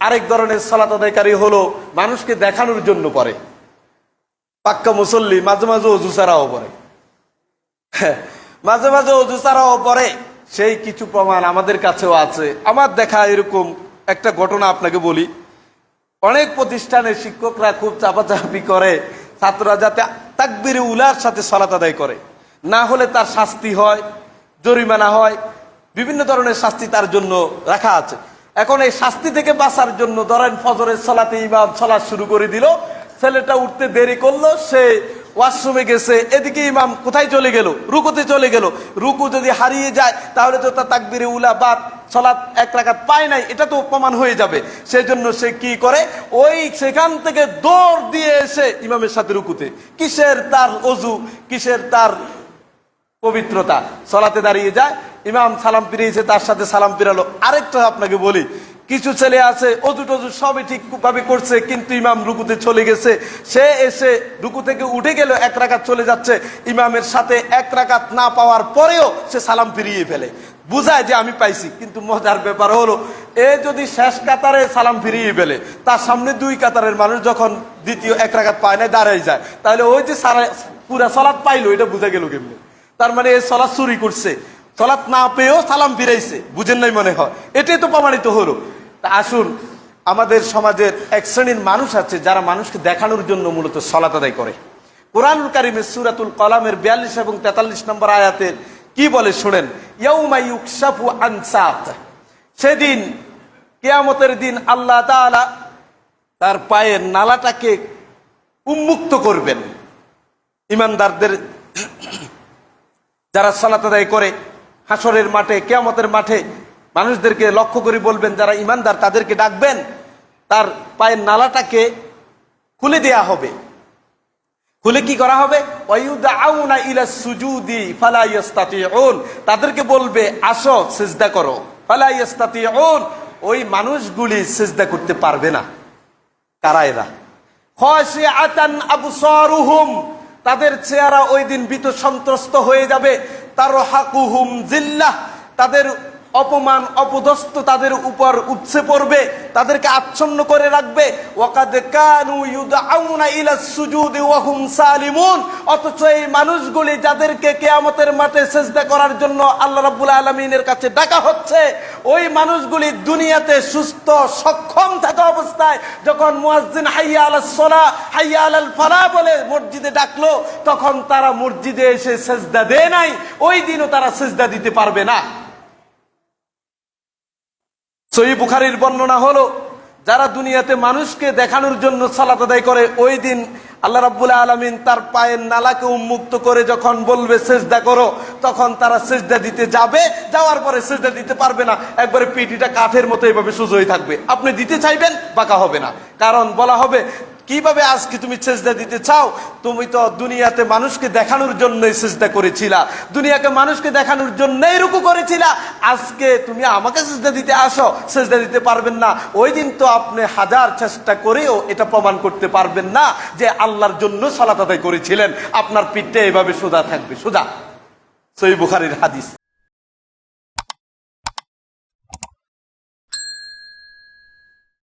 আরেক ধরনের সালাত আদায়কারী হলো মানুষকে দেখানোর জন্য পড়ে। পাক্কা মুসল্লি মাঝে মাঝে অজু ছাড়াও পড়ে। হ্যাঁ, মাঝে মাঝে অজু ছাড়াও পড়ে সেই কিছু প্রমাণ আমাদের কাছেও আছে। আমার দেখা এরকম একটা ঘটনা আপনাকে বলি। অনেক প্রতিষ্ঠানে শিক্ষকরা খুব চাপাচাপি করে ছাত্ররা যাতে তাকবির উলার সাথে সলাত আদায় করে। না হলে তার শাস্তি হয় জরিমানা হয় বিভিন্ন ধরনের শাস্তি তার জন্য রাখা আছে। এখন এই শাস্তি থেকে বাঁচার জন্য ধরেন ফজরের সলাতে ইমাম সলা শুরু করে দিল, ছেলেটা উঠতে দেরি করল, সে ওয়াশরুমে গেছে, এদিকে ইমাম কোথায় চলে গেল? রুকুতে চলে গেল। রুকু যদি হারিয়ে যায়, তাহলে তো তার তাকবিরে উলা বা সলাৎ এক রাকাত পায় নাই, এটা তো প্রমাণ হয়ে যাবে। সেই জন্য সে কি করে? ওই সেখান থেকে দৌড় দিয়ে এসে ইমামের সাথে রুকুতে। কিসের তার অজু? কিসের তার পবিত্রতা? সলাতে দাঁড়িয়ে যায় ইমাম সালাম ফিরিয়েছে তার সাথে সালাম ফিরালো। আরেকটা আপনাকে বলি, কিছু ছেলে আছে, অজু টজু সবই ঠিক ভাবে করছে, কিন্তু ইমাম রুকুতে চলে গেছে। সে এসে রুকু থেকে উঠে গেল, এক রাকাত চলে যাচ্ছে। ইমামের সাথে এক রাকাত না পাওয়ার পরেও সে সালাম ফিরিয়ে ফেলে। বুঝায় যে আমি পাইছি, কিন্তু মজার ব্যাপার হলো, এ যদি শেষ কাতারে সালাম ফিরিয়ে ফেলে, তার সামনে দুই কাতারের মানুষ যখন দ্বিতীয় এক রাকাত পায় না দাঁড়াই যায়। তাহলে ওই যে সারা- পুরা সলাৎ পাইলো, এটা বুঝা গেল কেমনি? তার মানে এ সলাৎ চুরি করছে। সলাৎ না পেয়েও সালাম ফিরাইছে, বুঝেন নাই মনে হয়। এটাই তো প্রমাণিত হলো। তা আসুন, আমাদের সমাজের এক শ্রেণির মানুষ আছে, যারা মানুষকে দেখানোর জন্য মূলত সলাত আদায় করে। কোরআনুল কারিমের সুরাতুল কলামের বিয়াল্লিশ এবং তেতাল্লিশ নম্বর আয়াতের কি বলে শোনেন? ইয়াউমা ইউকশাফু আন সাক। সেদিন, কেয়ামতের দিন আল্লাহ তাআলা তার পায়ের নালাটাকে উন্মুক্ত করবেন। ইমানদারদের যারা সালাত আদায় করে হাসরের মাঠে, কেয়ামতের মাঠে মানুষদেরকে লক্ষ্য করে বলবেন, যারা ইমানদার তাদেরকে ডাকবেন, তার পায়ের নালাটাকে খুলে দেয়া হবে। খুলে কি করা হবে? তাদেরকে বলবে, আসো, সেজদা করো। ওই মানুষগুলি সেজদা করতে পারবে না। কারা এরা? তাদের চেহারা ওই দিন ভীত সন্ত্রস্ত হয়ে যাবে। তার হাকুহুম জিল্লাহ তাদের অপমান, অপদস্থ তাদের উপর উৎসে পড়বে, তাদেরকে আচ্ছন্ন করে রাখবে। ওয়াকাদ কানু ইউদআউনা ইলা সুজুদি ওয়া হুম সালিমুন। অথচ এই মানুষগুলি যাদেরকে কিয়ামতের মাঠে সেজদা করার জন্য আল্লাহ রাব্বুল আলামিনের কাছে ডাকা হচ্ছে, ওই মানুষগুলি দুনিয়াতে সুস্থ, সক্ষম থাকা অবস্থায় যখন মুয়াজ্জিন হাইয়া আলাস সালাহ হাইয়া আলাল ফালাহ বলে মসজিদে ডাকলো, তখন তারা মসজিদে এসে সেজদা দেয় নাই। ওই দিনও তারা সেজদা দিতে পারবে না। সহি বুখারির বর্ণনা হলো, যারা দুনিয়াতে মানুষকে দেখানোর জন্য সালাত আদায় করে, ওই দিন আল্লাহ রাব্বুল আলমিন তার পায়ের নালাকে উন্মুক্ত করে যখন বলবে, সেজদা করো তখন তারা সেজদা দিতে যাবে, যাওয়ার পরে সেজদা দিতে পারবে না। একবারে পিটিটা কাঠের মতো এইভাবে সুজ হয়ে থাকবে। আপনি দিতে চাইবেন, বাঁকা হবে না। কারণ বলা হবে, কীভাবে আজকে তুমি চেষ্টা দিতে চাও? তুমি তো দুনিয়াতে মানুষকে দেখানোর জন্যই চেষ্টা করেছিলা। দুনিয়াকে মানুষকে দেখানোর জন্যই রুকু করেছিলা। আজকে তুমি আমাকে চেষ্টা দিতে আসো চেষ্টা দিতে পারবেন না। ওই দিন তো আপনি হাজার চেষ্টা করেও এটা প্রমাণ করতে পারবেন না যে আল্লাহর জন্য সালাত করেছিলেন। আপনার পিঠটা এভাবে সোজা থাকবে। সোজা। সই বুখারির হাদিস।